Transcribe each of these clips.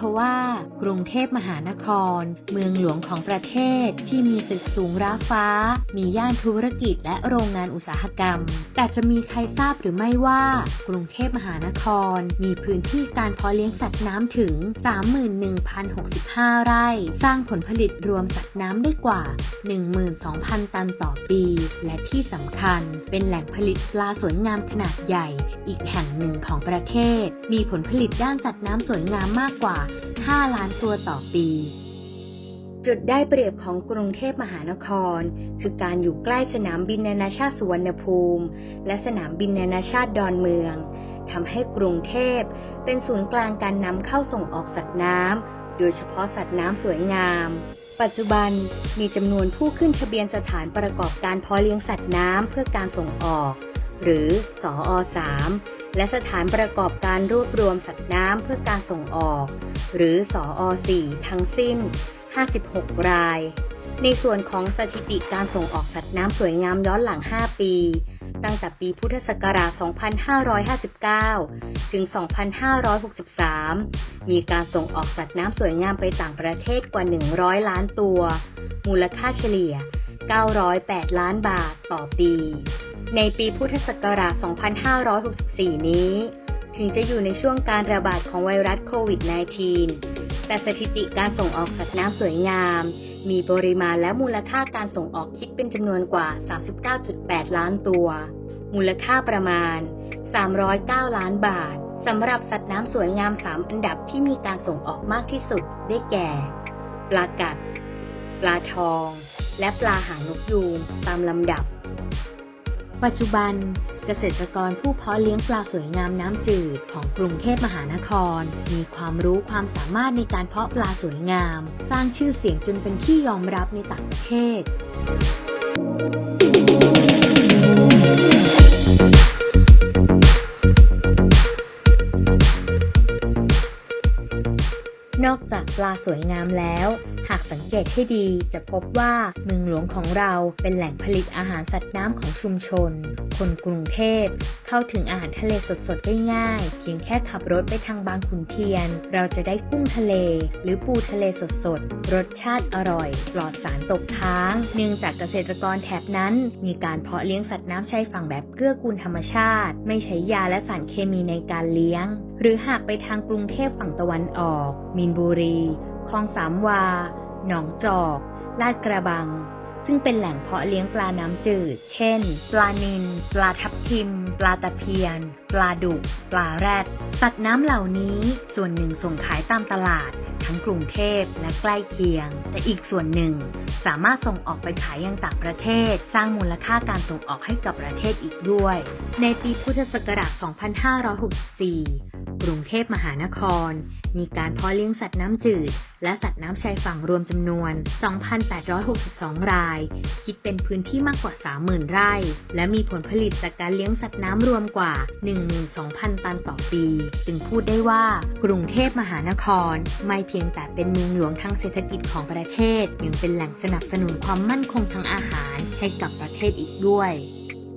ทว่ากรุงเทพมหานคร เมืองหลวงของประเทศที่มีตึกสูงร้าฟ้า มีย่านธุรกิจและโรงงานอุตสาหกรรม แต่จะมีใครทราบหรือไม่ว่า กรุงเทพมหานคร มีพื้นที่การเพาะเลี้ยงสัตว์น้ำถึง 31,065 ไร่ สร้างผลผลิตรวมสัตว์น้ำได้กว่า 12,000 ตันต่อปี และที่สำคัญเป็นแหล่งผลิตปลาสวยงามขนาดใหญ่ อีกแห่งหนึ่งของประเทศ มีผลผลิตด้านสัตว์น้ำสวยงามมากกว่า 5 ล้านตัวต่อปี จุดได้เปรียบของกรุงเทพมหานคร คือการอยู่ใกล้สนามบินนานาชาติสุวรรณภูมิ และสนามบินนานาชาติดอนเมืองทำให้กรุงเทพเป็นศูนย์กลางการนำเข้าส่งออกสัตว์น้ำโดยเฉพาะสัตว์น้ำสวยงาม ปัจจุบันมีจำนวนผู้ขึ้นทะเบียนสถานประกอบการเพาะเลี้ยงสัตว์น้ำเพื่อการส่งออก หรือสออ3 และสถานประกอบการรวบรวมสัตว์น้ำเพื่อการส่งออก หรือสออ4ทั้งสิ้น 56 ราย ในส่วนของสถิติการส่งออกสัตว์น้ำสวยงามย้อนหลัง 5 ปี ตั้งแต่ปีพุทธศักราช 2559 ถึง 2563 มีการส่งออกสัตว์น้ำสวยงามไปต่างประเทศกว่า 100 ล้านตัว มูลค่าเฉลี่ย 908 ล้านบาทต่อปี ในปีพุทธศักราช 2564 นี้ ถึงจะอยู่ในช่วงการระบาดของไวรัสโควิด -19 แต่สถิติการส่งออกสัตว์น้ำสวยงาม มีปริมาณและมูลค่าการส่งออกคิดเป็นจำนวนกว่า 39.8 ล้านตัว มูลค่าประมาณ 309 ล้านบาทสำหรับสัตว์น้ำสวยงาม 3 อันดับที่มีการส่งออกมากที่สุดได้แก่ ปลากัด ปลาทอง และปลาหางนกยูงตามลำดับ ปัจจุบันเกษตรกรผู้เพาะเลี้ยงปลาสวยงามน้ำจืดของกรุงเทพมหานคร มีความรู้ความสามารถในการเพาะปลาสวยงาม สร้างชื่อเสียงจนเป็นที่ยอมรับในต่างประเทศ นอกจากปลาสวยงามแล้ว หากสังเกตให้ดีจะพบว่าเมืองหลวงของเราเป็นแหล่งผลิตอาหารสัตว์น้ำของชุมชน คนกรุงเทพเข้าถึงอาหารทะเลสดๆได้ง่าย เพียงแค่ขับรถไปทางบางขุนเทียน เราจะได้กุ้งทะเล หรือปูทะเลสดๆ รสชาติอร่อย ปลอดสารตกค้าง เนื่องจากเกษตรกรแถบนั้น มีการเพาะเลี้ยงสัตว์น้ำชายฝั่งแบบเกื้อกูลธรรมชาติ ไม่ใช้ยาและสารเคมีในการเลี้ยง หรือหากไปทางกรุงเทพฝั่งตะวันออก มีนบุรี คลองสามวา หนองจอก ลาดกระบัง ซึ่งเป็นแหล่งเพาะเลี้ยงปลาน้ำจืด เช่น ปลานิล ปลาทับทิม ปลาตะเพียน ปลาดุก ปลาแรด สัตว์น้ำเหล่านี้ส่วนหนึ่งส่งขายตามตลาด ทั้งกรุงเทพและใกล้เคียง แต่อีกส่วนหนึ่งสามารถส่งออกไปขายยังต่างประเทศ สร้างมูลค่าการส่งออกให้กับประเทศอีกด้วย ในปีพุทธศักราช 2564 กรุงเทพมหานคร มีการเพาะเลี้ยงสัตว์น้ำจืด และสัตว์น้ำชายฝั่งรวมจำนวน 2,862 ราย คิดเป็นพื้นที่มากกว่า 30,000 ไร่ และมีผลผลิตจากการเลี้ยงสัตว์น้ำรวมกว่า 12,000 ตันต่อปี จึงพูดได้ว่า กรุงเทพมหานคร ไม่เพียงแต่เป็นเมืองหลวงทางเศรษฐกิจของประเทศ ยังเป็นแหล่งสนับสนุนความมั่นคงทางอาหารให้กับประเทศอีกด้วย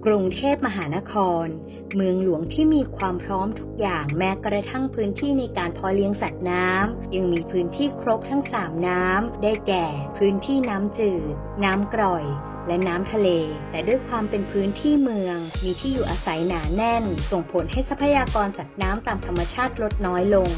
กรุงเทพมหานคร เมืองหลวงที่มีความพร้อมทุกอย่างแม้กระทั่งพื้นที่ในการเพาะเลี้ยงสัตว์น้ำยังมีพื้นที่ครบทั้งสามน้ำได้แก่ พื้นที่น้ำจืด น้ำกร่อยและน้ำทะเล แต่ด้วยความเป็นพื้นที่เมือง มีที่อยู่อาศัยหนาแน่น ส่งผลให้ทรัพยากรสัตว์น้ำตามธรรมชาติลดน้อยลง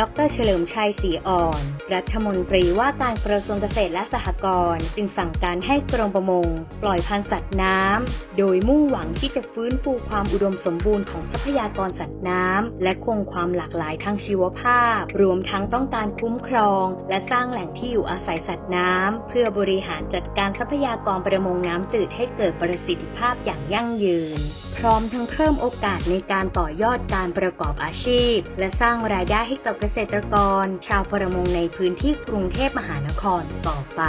ดรเฉลิมชัยศรีอ่อน รัฐมนตรีว่าการกระทรวงเกษตรและสหกรณ์จึงสั่งการให้กรมประมง ปล่อยพันธุ์สัตว์น้ำ โดยมุ่งหวังที่จะฟื้นฟูความอุดมสมบูรณ์ของทรัพยากรสัตว์น้ำ และคงความหลากหลายทางชีวภาพ รวมทั้งต้องการคุ้มครอง และสร้างแหล่งที่อยู่อาศัยสัตว์น้ำ เพื่อบริหารจัดการทรัพยากรประมงน้ำจืดให้เกิดประสิทธิภาพอย่างยั่งยืนพร้อมทั้งเพิ่มโอกาสในการต่อยอดการประกอบอาชีพ และสร้างรายได้ให้กับเกษตรกร ชาวประมงในพื้นที่กรุงเทพมหานครต่อไป